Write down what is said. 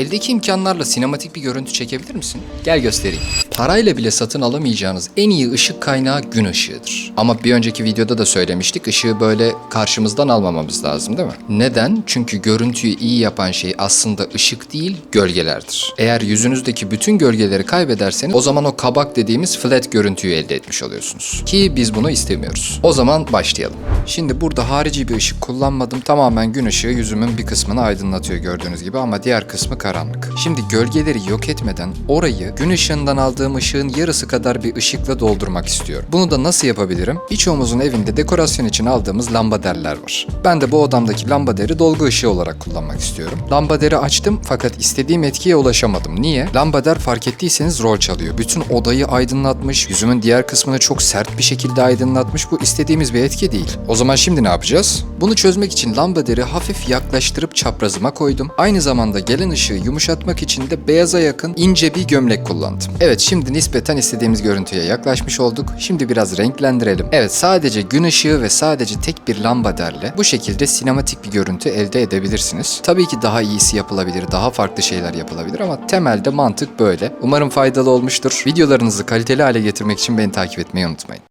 Eldeki imkanlarla sinematik bir görüntü çekebilir misin? Gel göstereyim. Parayla bile satın alamayacağınız en iyi ışık kaynağı gün ışığıdır. Ama bir önceki videoda da söylemiştik ışığı böyle karşımızdan almamamız lazım değil mi? Neden? Çünkü görüntüyü iyi yapan şey aslında ışık değil gölgelerdir. Eğer yüzünüzdeki bütün gölgeleri kaybederseniz o zaman o kabak dediğimiz flat görüntüyü elde etmiş oluyorsunuz. Ki biz bunu istemiyoruz. O zaman başlayalım. Şimdi burada harici bir ışık kullanmadım. Tamamen gün ışığı yüzümün bir kısmını aydınlatıyor gördüğünüz gibi ama diğer kısmı karanlık. Şimdi gölgeleri yok etmeden orayı gün ışığından aldığım ışığın yarısı kadar bir ışıkla doldurmak istiyorum. Bunu da nasıl yapabilirim? Birçoğumuzun evinde dekorasyon için aldığımız lambaderler var. Ben de bu odamdaki lambaderi dolgu ışığı olarak kullanmak istiyorum. Lambaderi açtım fakat istediğim etkiye ulaşamadım. Niye? Lambader fark ettiyseniz rol çalıyor. Bütün odayı aydınlatmış, yüzümün diğer kısmını çok sert bir şekilde aydınlatmış. Bu istediğimiz bir etki değil. O zaman şimdi ne yapacağız? Bunu çözmek için lambaderi hafif yaklaştırıp çaprazıma koydum. Aynı zamanda gelen ışığı yumuşatmak için de beyaza yakın ince bir gömlek kullandım. Evet şimdi nispeten istediğimiz görüntüye yaklaşmış olduk. Şimdi biraz renklendirelim. Evet sadece gün ışığı ve sadece tek bir lambaderle bu şekilde sinematik bir görüntü elde edebilirsiniz. Tabii ki daha iyisi yapılabilir, daha farklı şeyler yapılabilir ama temelde mantık böyle. Umarım faydalı olmuştur. Videolarınızı kaliteli hale getirmek için beni takip etmeyi unutmayın.